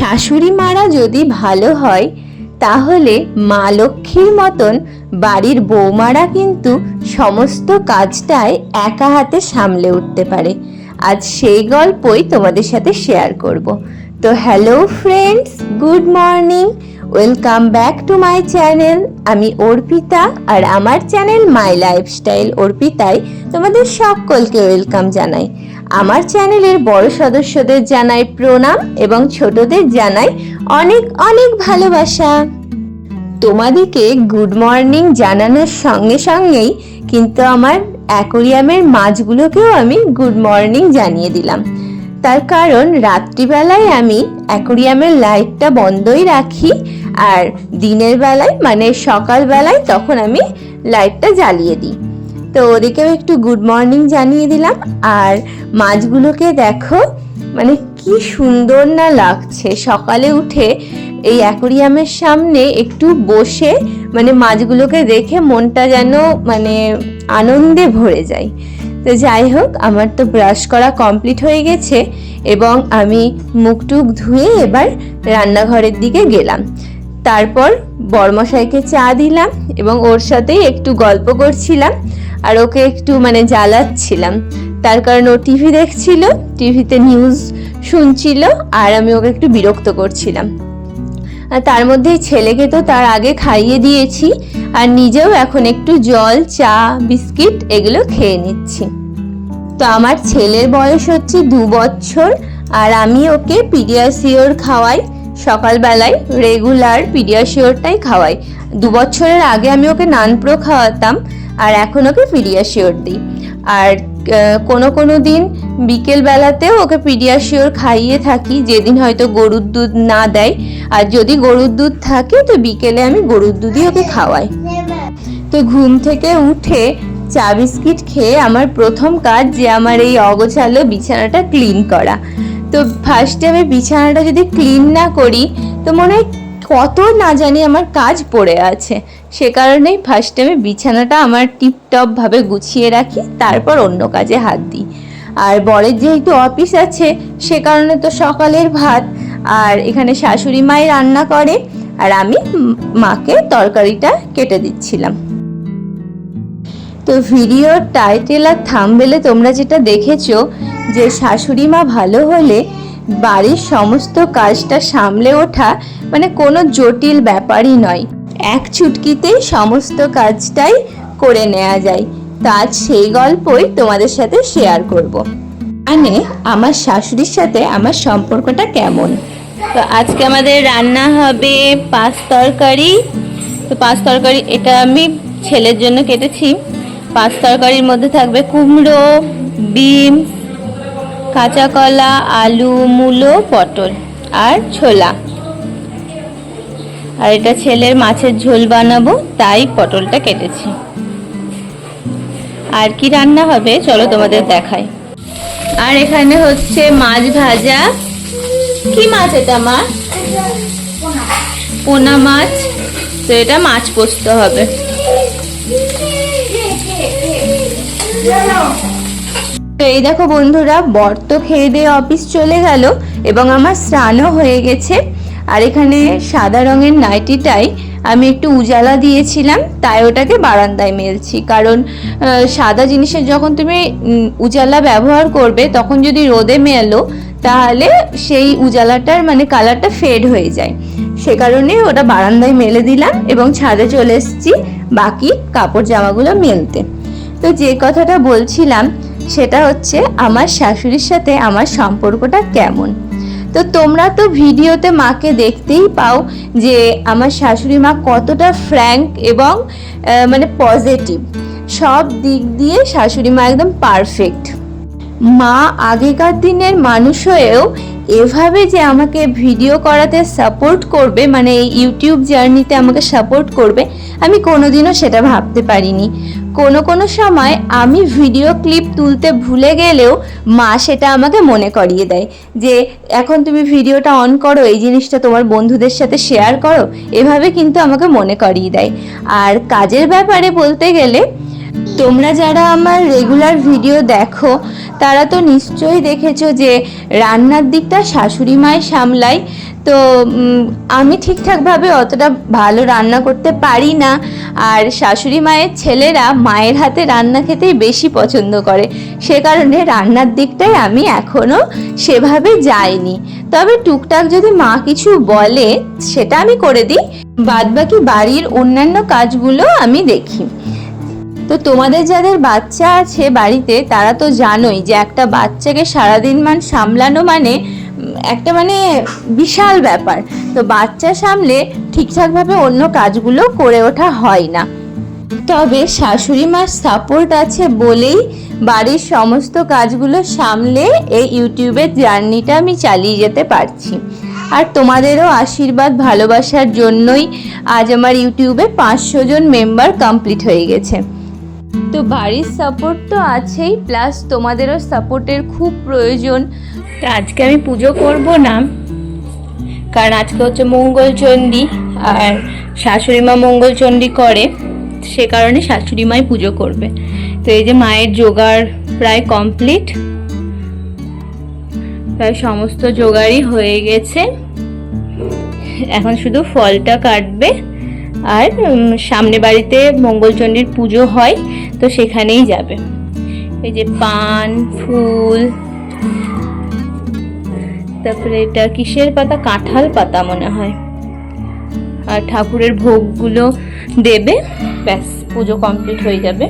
শাশুড়ি মারা যদি ভালো হয়, তাহলে মা লক্ষ্মীর মতন বাড়ির বৌমারা কিন্তু সমস্ত কাজটাই একা হাতে সামলে উঠতে পারে। আজ সেই গল্পই তোমাদের সাথে শেয়ার করব। তো hello friends good morning welcome back to my channel আমি অর্পিতা আর আমার চ্যানেল মাই লাইফস্টাইল অর্পিতায় তোমাদের সকলকে ওয়েলকাম জানাই। আমার চ্যানেলের বড় সদস্যদের জানাই প্রণাম এবং ছোটদের জানাই অনেক অনেক ভালোবাসা। তোমাদেরকে গুড মর্নিং জানানোর সঙ্গে সঙ্গেই কিন্তু আমার অ্যাকোরিয়ামের মাছগুলোকেও আমি গুড মর্নিং জানিয়ে দিলাম। তার কারণ রাত্রিবেলায় আমি অ্যাকোরিয়ামের লাইটটা বন্ধই রাখি আর দিনের বেলায় মানে সকালবেলায় তখন আমি লাইটটা জ্বালিয়ে দিই। তো ওদেরকেও একটু গুড মর্নিং জানিয়ে দিলাম। আর মাছগুলোকে দেখো মানে কি সুন্দর না লাগছে। সকালে উঠে এই অ্যাকোরিয়ামের সামনে একটু বসে মানে মাছগুলোকে দেখে মনটা যেন মানে আনন্দে ভরে যায়। তো যাই হোক, আমার তো ব্রাশ করা কমপ্লিট হয়ে গেছে এবং আমি মুখ টুক ধুয়ে এবার রান্নাঘরের দিকে গেলাম। তারপর বরমশাইকে চা দিলাম এবং ওর সাথেই একটু গল্প করছিলাম। আর ওকে একটু মানে জ্বালাচ্ছিলাম। তার কারণ ও টিভি দেখছিল, টিভিতে নিউজ শুনছিল, আর আমি ওকে একটু বিরক্ত করছিলাম। আর তার মধ্যে ছেলেকে তো তার আগে খাইয়ে দিয়েছি, আর নিজেও এখন একটু জল, চা, বিস্কিট এগুলো খেয়ে নিচ্ছি। তো আমার ছেলের বয়স হচ্ছে দু বছর, আর আমি ওকে পিডিয়াসিওর খাওয়াই সকালবেলায় রেগুলার পিডিয়াশিওরটাই খাওয়াই। দু বছরের আগে আমি ওকে নানপ্রো খাওয়াতাম, আর এখন ওকে পিডিয়াশিওর দিই। আর কোনো কোনো দিন বিকেল বেলাতেও ওকে পিডিয়াশিওর খাইয়ে থাকি, যেদিন হয়তো গরুর দুধ না দেয়। আর যদি গরুর দুধ থাকে, তো বিকেলে আমি গরুর দুধই ওকে খাওয়াই। তো ঘুম থেকে উঠে চা বিস্কিট খেয়ে আমার প্রথম কাজ যে আমার এই অগোছালো বিছানাটা ক্লিন করা। তো ফার্স্টে আমি বিছানাটা যদি ক্লিন না করি, তো মনে হয় কত না জানি আমার কাজ পড়ে আছে। সে কারণেই ফার্স্টে আমি বিছানাটা আমার টিপটপভাবে গুছিয়ে রাখি, তারপর অন্য কাজে হাত দিই। আর বরের যেহেতু অফিস আছে, সে কারণে তো সকালের ভাত, আর এখানে শাশুড়ি মাই রান্না করে, আর আমি মাকে তরকারিটা কেটে দিচ্ছিলাম। তো ভিডিওর টাইটেল আর থাম্বেলে তোমরা যেটা দেখেছ, যে শাশুড়ি মা ভালো হলে বাড়ির সমস্ত কাজটা সামলে ওঠা মানে কোনো জটিল ব্যাপারই নয়। এক চুটকিতেই সমস্ত কাজটাই করে নেওয়া যায়। তো আজ সেই গল্পই তোমাদের সাথে শেয়ার করব। মানে আমার শাশুড়ির সাথে আমার সম্পর্কটা কেমন? তো আজকে আমাদের রান্না হবে পাঁচ তরকারি। তো পাঁচ তরকারি এটা আমি ছেলের জন্য কেটেছি। পাঁচ তরকারির মধ্যে থাকবে কুমড়ো, বিম, কাঁচা কলা, আলু, মূলো, পটল আর ছোলা। আর এটা ছেলের মাছের ঝোল বানাবো, তাই পটলটা কেটেছি। আর কি রান্না হবে, চলো তোমাদের দেখাই। আর এখানে হচ্ছে মাছ ভাজা। কি মাছ এটা মাছ পোনা মাছ। তো এটা মাছ পোস্ত হবে। তো এই দেখো বন্ধুরা, বর তো খেয়ে দিয়ে অফিস চলে গেল এবং আমার স্নানও হয়ে গেছে। আর এখানে সাদা রঙের নাইটিটাই আমি একটু উজালা দিয়েছিলাম, তাই ওটাকে বারান্দায় মেলছি। কারণ সাদা জিনিসের যখন তুমি উজালা ব্যবহার করবে, তখন যদি রোদে মেলো, তাহলে সেই উজালাটার মানে কালারটা ফেড হয়ে যায়। সে কারণে ওটা বারান্দায় মেলে দিলাম এবং ছাদে চলে এসেছি বাকি কাপড় জামাগুলো মেলতে। তো যে কথাটা বলছিলাম, সেটা হচ্ছে আমার শাশুড়ির সাথে আমার সম্পর্কটা কেমন? তো তোমরা তো ভিডিওতে মাকে দেখতেই পাও যে আমার শাশুড়ি মা কতটা ফ্র্যাঙ্ক এবং মানে পজিটিভ সব দিক দিয়ে শাশুড়ি মা একদম পারফেক্ট মা আগেকার দিনের মানুষ হয়েও এভাবে যে আমাকে ভিডিও করাতে সাপোর্ট করবে মানে এই ইউটিউব জার্নিতে আমাকে সাপোর্ট করবে, আমি কোনোদিনও সেটা ভাবতে পারিনি। কোনো কোনো সময় আমি ভিডিও ক্লিপ তুলতে ভুলে গেলেও মা সেটা আমাকে মনে করিয়ে দেয় যে, এখন তুমি ভিডিওটা অন করো, এই জিনিসটা তোমার বন্ধুদের সাথে শেয়ার করো। এভাবে কিন্তু আমাকে মনে করিয়ে দেয়। আর কাজের ব্যাপারে বলতে গেলে, তোমরা যারা আমার রেগুলার ভিডিও দেখো তারা তো নিশ্চয়ই দেখেছ যে রান্নার দিকটা শাশুড়ি মায় সামলায় তো তো আমি ঠিকঠাকভাবে অতটা ভালো রান্না করতে পারি না। আর শাশুড়ি মায়ের ছেলেরা মায়ের হাতে রান্না খেতেই বেশি পছন্দ করে। সে কারণে রান্নার দিকটাই আমি এখনও সেভাবে যাইনি। তবে টুকটাক যদি মা কিছু বলে, সেটা আমি করে দিই। বাদবাকি বাড়ির অন্যান্য কাজগুলো আমি দেখি। তো তোমাদের যাদের বাচ্চা আছে বাড়িতে, তারা তো জানোই যে একটা বাচ্চাকে সারাদিন মান সামলানো মানে একটা মানে বিশাল ব্যাপার। তো বাচ্চা সামলে ঠিকঠাকভাবে অন্য কাজগুলো করে ওঠা হয় না। তবে শাশুড়ি মার সাপোর্ট আছে বলেই বাড়ির সমস্ত কাজগুলো সামলে এই ইউটিউবের জার্নিটা আমি চালিয়ে যেতে পারছি। আর তোমাদেরও আশীর্বাদ ভালোবাসার জন্যই আজ আমার ইউটিউবে পাঁচশো জন মেম্বার কমপ্লিট হয়ে গেছে। তো বাড়ির সাপোর্ট তো আছেই প্লাস তোমাদেরও সাপোর্টের খুব প্রয়োজন। তো আজকে আমি পুজো করব না, কারণ আজকে হচ্ছে মঙ্গলচণ্ডী, আর শাশুড়ি মা মঙ্গলচণ্ডী করে, সে কারণে শাশুড়ি মাই পুজো করবে। তো এই যে মায়ের জোগাড় প্রায় কমপ্লিট প্রায় সমস্ত জোগাড়ই হয়ে গেছে। এখন শুধু ফলটা কাটবে। আর সামনে বাড়িতে মঙ্গলচণ্ডীর পুজো হয়, তো সেখানেই যাবে। এই যে পান, ফুল, তারপরে এটা কিসের পাতা? কাঁঠাল পাতা মনে হয়। আর ঠাকুরের ভোগগুলো দেবে, ব্যাস, পুজো কমপ্লিট হয়ে যাবে।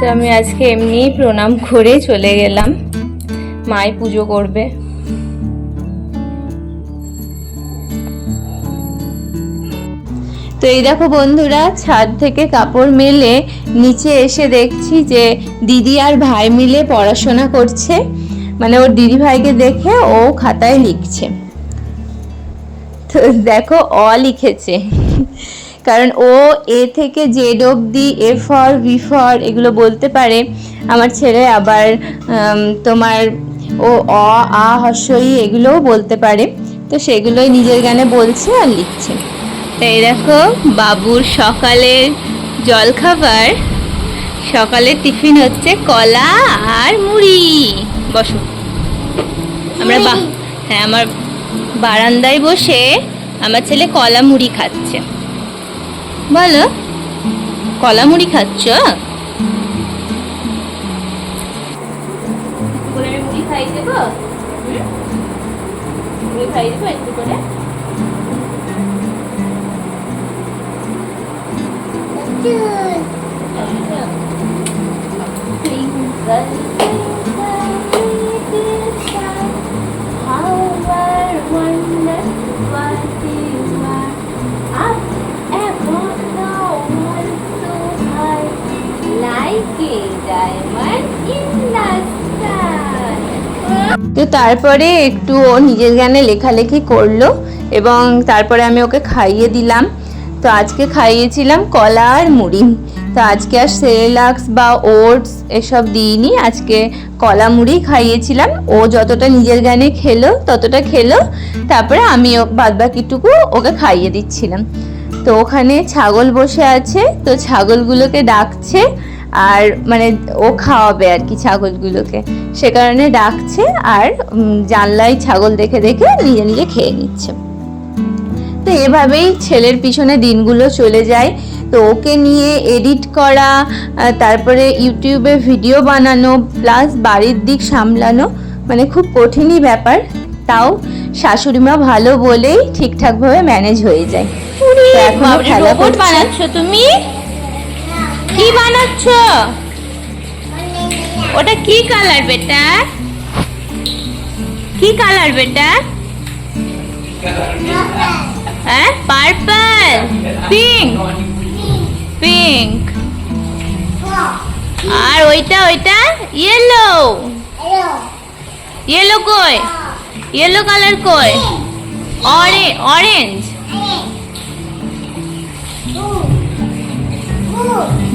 তো আমি আজকে এমনিই প্রণাম করে চলে গেলাম। মাই পুজো করবে। তো এই দেখো বন্ধুরা, ছাদ থেকে কাপড় মেলে নিচে এসে দেখছি যে দিদি আর ভাই মিলে পড়াশোনা করছে। মানে ওর দিদি ভাইকে দেখে ও খাতায় লিখছে। তো দেখো, অ লিখেছে। কারণ ও এ থেকে জেড অবধি, এ ফর, ভি ফর এগুলো বলতে পারে। আমার ছেলে আবার তোমার ও, অ, আ হস্যই এগুলোও বলতে পারে। তো সেগুলোই নিজের গানে বলছে আর লিখছে। এই দেখো বাবুর সকালের জলখাবার। সকালের টিফিন হচ্ছে কলা আর মুড়ি। বসো। আমরা বা হ্যাঁ আমার বারান্দায় বসে আমার ছেলে কলা মুড়ি খাচ্ছে। বলো কলা মুড়ি খাচ্ছ? মুড়ি খাই দেবো মুড়ি খাই দেবো একটু করে? তো তারপরে একটু ও নিজের জ্ঞানে লেখালেখি করল এবং তারপরে আমি ওকে খাইয়ে দিলাম। তো আজকে খাইয়েছিলাম কলা আর মুড়ি। তো আজকে আর সেরেলাক্স বা ওটস এসব দিইনি, আজকে কলা মুড়ি খাইয়েছিলাম। ও যতটা নিজের গানে খেলো, ততটা খেলো। তারপরে আমি বাদ বাকিটুকু ওকে খাইয়ে দিচ্ছিলাম। তো ওখানে ছাগল বসে আছে, তো ছাগলগুলোকে ডাকছে আর মানে ও খাওয়াবে আর কি ছাগলগুলোকে। সে কারণে ডাকছে আর জানলায় ছাগল দেখে দেখে নিজে নিজে খেয়ে নিচ্ছে। তো এভাবেই ছেলের পিছনে দিনগুলো চলে যায়। তো ওকে নিয়ে এডিট করা তারপরে ইউটিউবে ভিডিও বানানো প্লাস বাড়ির দিক সামলানো মানে খুব কঠিনই ব্যাপার। তাও শাশুড়ি মা ভালো বলেই ঠিকঠাকভাবে ম্যানেজ হয়ে যায়। খেলা বানাচ্ছ তুমি? কি বানাচ্ছ? ওটা কি কালার বেটা? কি কালার বেটা? হ্যাঁ? পার্পল পিঙ্ক পিঙ্ক আর ওইটা ওইটা? ইয়েলো ইয়েলো কই? ইয়েলো কালার কই? অরে অরেঞ্জ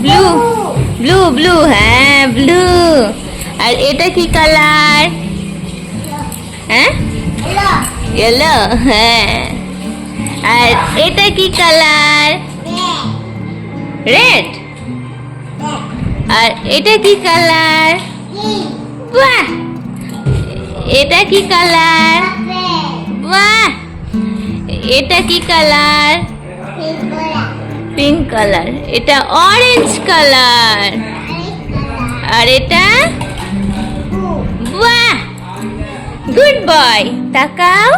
ব্লু ব্লু ব্লু হ্যাঁ ব্লু আর এটা কি কালার হ্যাঁ? ইয়েলো হ্যাঁ। আর এটা কি কালার? রেড আর এটা কি কালার? বাহ এটা কি কালার? বাহ এটা কি কালার? পিঙ্ক কালার এটা অরেঞ্জ কালার আর এটা? বাহ গুড বয় তাকাও।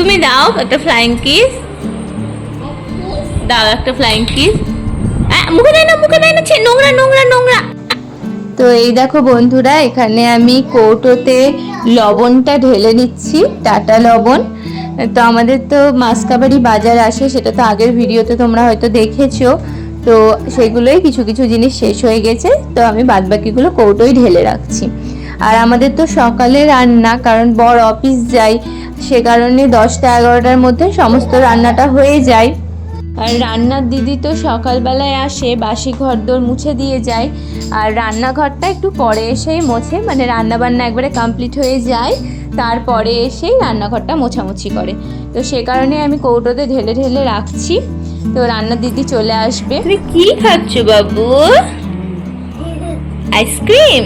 তুমি দাও একটা ফ্লাইং কিস দাও একটা ফ্লাইং কিস মুখে দেয় না, মুখে দেয় না নোংরা নোংরা নোংরা। তো এই দেখো বন্ধুরা, এখানে আমি কৌটোতে লবণটা ঢেলে নিচ্ছি, টাটা লবণ। তো আমাদের তো মাসকাবাড়ি বাজার আসে, সেটা তো আগের ভিডিওতে তোমরা হয়তো দেখেছ। তো সেগুলোই কিছু কিছু জিনিস শেষ হয়ে গেছে, তো আমি বাদবাকিগুলো কৌটোই ঢেলে রাখছি। আর আমাদের তো সকালে রান্না কারণ বড় অফিস যাই সে কারণে দশটা এগারোটার মধ্যে সমস্ত রান্নাটা হয়ে যায়। আর রান্নার দিদি তো সকালবেলায় আসে বাসি ঘরদোর মুছে দিয়ে যায়। আর রান্নাঘরটা একটু পরে এসেই মোছে মানে রান্না বান্না একবারে কমপ্লিট হয়ে যায় তারপরে এসেই রান্নাঘরটা মোছামুছি করে। তো সে কারণে আমি কৌটোতে ঢেলে ঢেলে রাখছি তো রান্নার দিদি চলে আসবে। তুমি কি খাচ্ছ বাবু? আইসক্রিম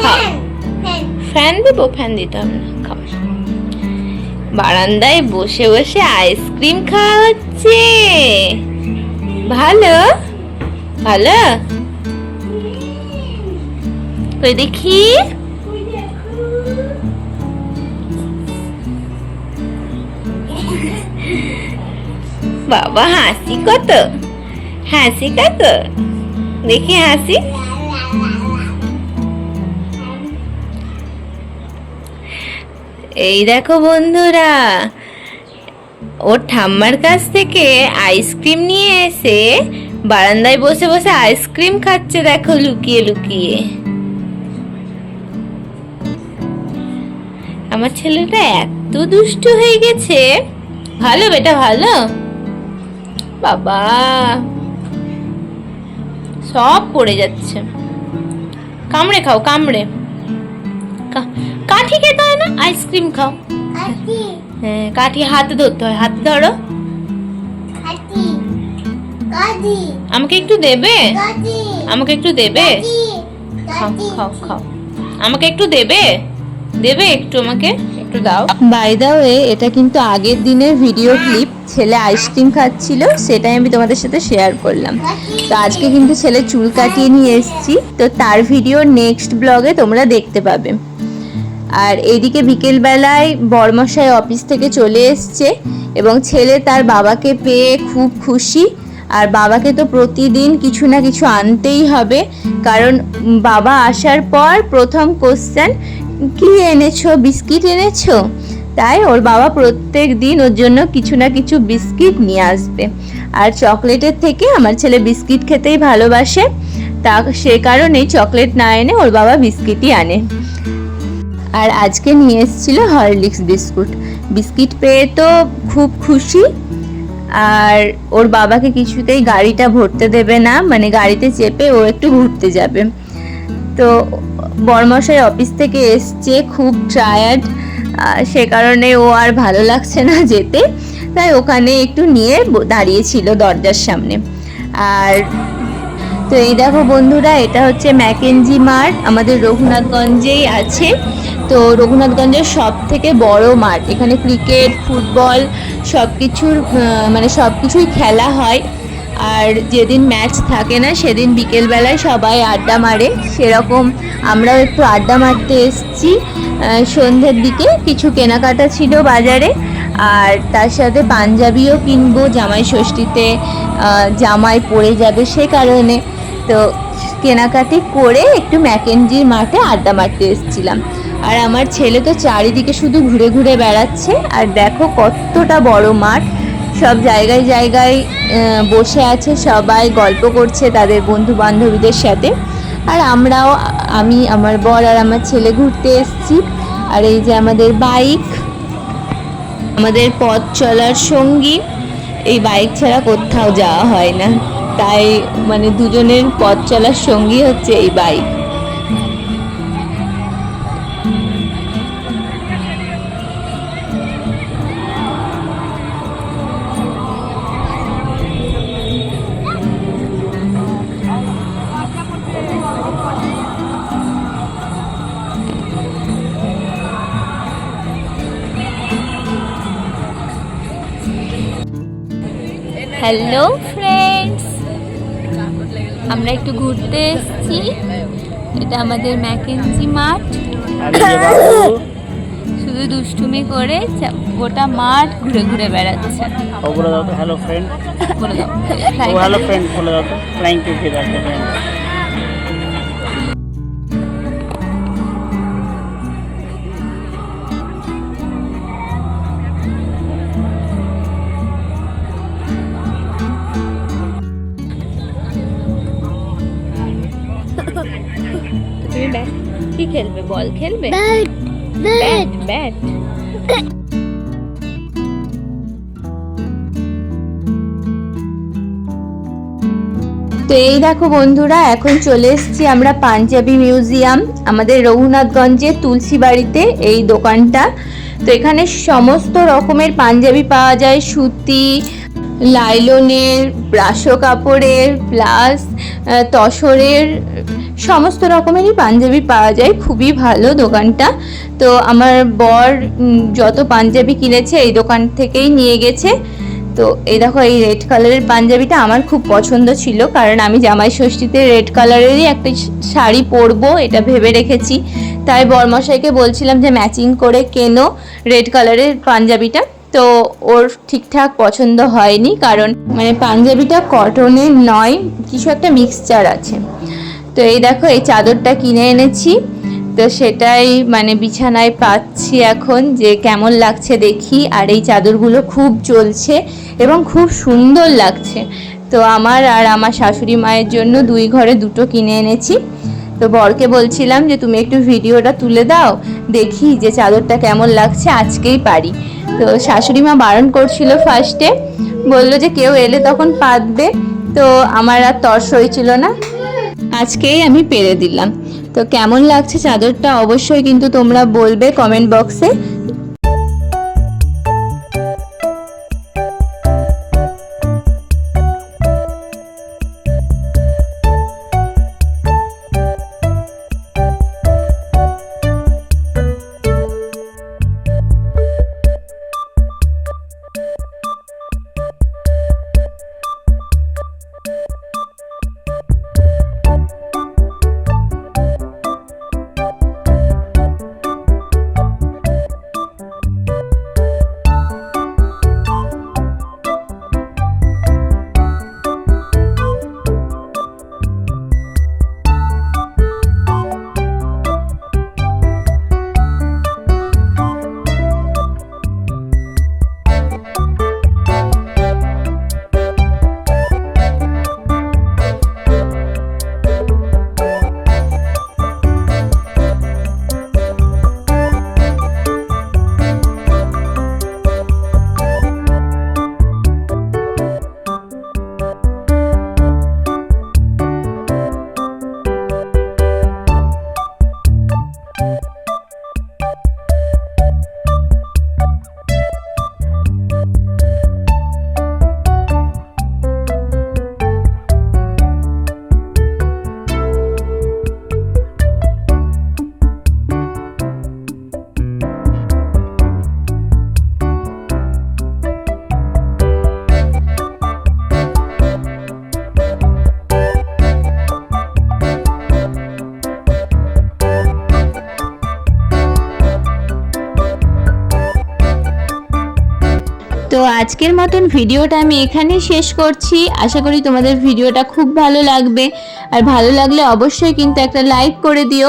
খাও। ফ্যান দেবো ফ্যান দিতে হবে না খাও। বারান্দায় বসে বসে আইসক্রিম খাওয়া হচ্ছে ভালো? ভালো? কই দেখি? বাবা হাসি কত? হাসি কত? দেখি হাসি। এই দেখো বন্ধুরা, ওর ঠাম্মার কাছ থেকে আইসক্রিম নিয়ে এসে বারান্দায় বসে বসে আইসক্রিম খাচ্ছে, দেখো লুকিয়ে লুকিয়ে। আমার ছেলেটা এত দুষ্টু হয়ে গেছে। ভালো বেটা, ভালো? বাবা, সব পড়ে যাচ্ছে। কামড়ে খাও, কামড়ে। কাঠি খেতে হয় না? আইসক্রিম খাও। হ্যাঁ কাঠি হাতে ধরতে হয়। হাতে ধরো। আমাকে একটু দেবে? আমাকে একটু দেবে? খাও খাও খাও। আমাকে একটু দেবে? দেবে একটু আমাকে? একটু দাও। বাই দা ওয়ে এটা কিন্তু আগের দিনের ভিডিও ক্লিপ ছেলে আইসক্রিম খাচ্ছিল সেটাই আমি তোমাদের সাথে শেয়ার করলাম। তো আজকে কিন্তু ছেলে চুল কাটিয়ে নিয়ে এসেছি। তো তার ভিডিও নেক্সট ব্লগে তোমরা দেখতে পাবে। আর এইদিকে বিকেলবেলায় বরমশাই অফিস থেকে চলে এসছে এবং ছেলে তার বাবাকে পেয়ে খুব খুশি। আর বাবাকে তো প্রতিদিন কিছু না কিছু আনতেই হবে। কারণ বাবা আসার পর প্রথম কোশ্চেন কি এনেছো? বিস্কিট এনেছো? তাই ওর বাবা প্রত্যেক দিন ওর জন্য কিছু না কিছু বিস্কিট নিয়ে আসবে। আর চকলেটের থেকে আমার ছেলে বিস্কিট খেতেই ভালোবাসে। তা সে কারণেই চকলেট না এনে ওর বাবা বিস্কিটই আনে। আর আজকে নিয়ে এসেছিল হরলিক্স বিস্কুট। বিস্কিট পেয়ে তো খুব খুশি। আর ওর বাবাকে কিছুতেই গাড়িটা ভরতে দেবে না মানে গাড়িতে চেপে ও একটু ঘুরতে যাবে। তো বর্মশাই অফিস থেকে এসছে, খুব টায়ার্ড সে কারণে ও আর ভালো লাগছে না যেতে। তাই ওখানে একটু নিয়ে দাঁড়িয়েছিল দরজার সামনে। আর তো এই দেখো বন্ধুরা, এটা হচ্ছে ম্যাকেনজি মার্ট। আমাদের রঘুনাথগঞ্জেই আছে। তো রঘুনাথগঞ্জের সব থেকে বড় মাঠ এখানে ক্রিকেট, ফুটবল সব কিছুর মানে সব কিছুই খেলা হয়। আর যেদিন ম্যাচ থাকে না, সেদিন বিকেলবেলায় সবাই আড্ডা মারে। সেরকম আমরাও একটু আড্ডা মারতে এসেছি। সন্ধ্যের দিকে কিছু কেনাকাটা ছিল বাজারে। আর তার সাথে পাঞ্জাবিও কিনবো, জামাই ষষ্ঠীতে জামাই পড়ে যাবে সে কারণে। তো কেনাকাটি করে একটু ম্যাকেনজির মাঠে আড্ডা মারতে এসেছিলাম। আর আমার ছেলে তো চারিদিকে শুধু ঘুরে ঘুরে বেড়াচ্ছে। আর দেখো কতটা বড় মাঠ। সব জায়গায় জায়গায় বসে আছে সবাই, গল্প করছে তাদের বন্ধু বান্ধবীদের সাথে। আর আমরাও, আমি, আমার বর আর আমার ছেলে ঘুরতে এসেছি। আর এই যে আমাদের বাইক, আমাদের পথ চলার সঙ্গী, এই বাইক ছাড়া কোথাও যাওয়া হয় না। তাই মানে দুজনের পথ চলার সঙ্গী হচ্ছে এই বাইক। হ্যালো আমরা একটু ঘুরতে এসেছি। এটা আমাদের ম্যাকেন্সি মাঠ। আর এই যে বাবু শুধু দুষ্টুমি করে গোটা মাঠ ঘুরে ঘুরে বেড়াচ্ছে। ও বলে দাও তো হ্যালো ফ্রেন্ড বলে দাও। হ্যালো ফ্রেন্ড বলে দাও তো ফ্লাইং টু খেলবে বল খেলবে? Bat bat. তো এই দেখো বন্ধুরা এখন চলে এসেছি আমরা পাঞ্জাবি মিউজিয়াম আমাদের রঘুনাথগঞ্জে তুলসী বাড়িতে এই দোকানটা। তো এখানে সমস্ত রকমের পাঞ্জাবি পাওয়া যায় সুতি লাইলনের ব্রাশো কাপড়ের প্লাস তসরের, সমস্ত রকমেরই পাঞ্জাবি পাওয়া যায়। খুবই ভালো দোকানটা। তো আমার বর যত পাঞ্জাবি কিনেছে এই দোকান থেকেই নিয়ে গেছে। তো এই দেখো, এই রেড কালারের পাঞ্জাবিটা আমার খুব পছন্দ ছিল, কারণ আমি জামাই ষষ্ঠীতে রেড কালারেরই একটা শাড়ি পরবো, এটা ভেবে রেখেছি। তাই বরমশাইকে বলছিলাম যে, ম্যাচিং করে কেনো রেড কালারের পাঞ্জাবিটা। তো ওর ঠিকঠাক পছন্দ হয়নি, কারণ মানে পাঞ্জাবিটা কটনের নয়, কিছু একটা মিক্সচার আছে। তো এই দেখো, এই চাদরটা কিনে এনেছি। তো সেটাই মানে বিছানায় পাচ্ছি এখন যে কেমন লাগছে দেখি। আর এই চাদরগুলো খুব চলছে এবং খুব সুন্দর লাগছে। তো আমার আর আমার শাশুড়ি মায়ের জন্য দুই ঘরে দুটো কিনে এনেছি। তো বরকে বলছিলাম যে তুমি একটু ভিডিওটা তুলে দাও, দেখি যে চাদরটা কেমন লাগছে, আজকেই পারি। তো শাশুড়ি মা বারণ করছিল ফার্স্টে বলল যে কেউ এলে তখন পাতবে, তো আমার আর তর্স হয়েছিল না। আজকেই আমি পেরে দিলাম। তো কেমন লাগছে চাদরটা? অবশ্যই কিন্তু তোমরা বলবে কমেন্ট বক্সে আজকের মতন ভিডিওটা আমি এখানেই শেষ করছি। আশা করি তোমাদের ভিডিওটা খুব ভালো লাগবে। আর ভালো লাগলে অবশ্যই কিন্তু একটা লাইক করে দিও।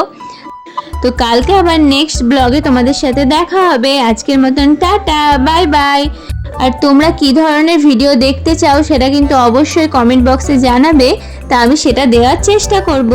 তো কালকে আবার নেক্সট ব্লগে তোমাদের সাথে দেখা হবে। আজকের মতন টাটা, বাই বাই। আর তোমরা কি ধরনের ভিডিও দেখতে চাও সেটা কিন্তু অবশ্যই কমেন্ট বক্সে জানাবে। তা আমি সেটা দেওয়ার চেষ্টা করব।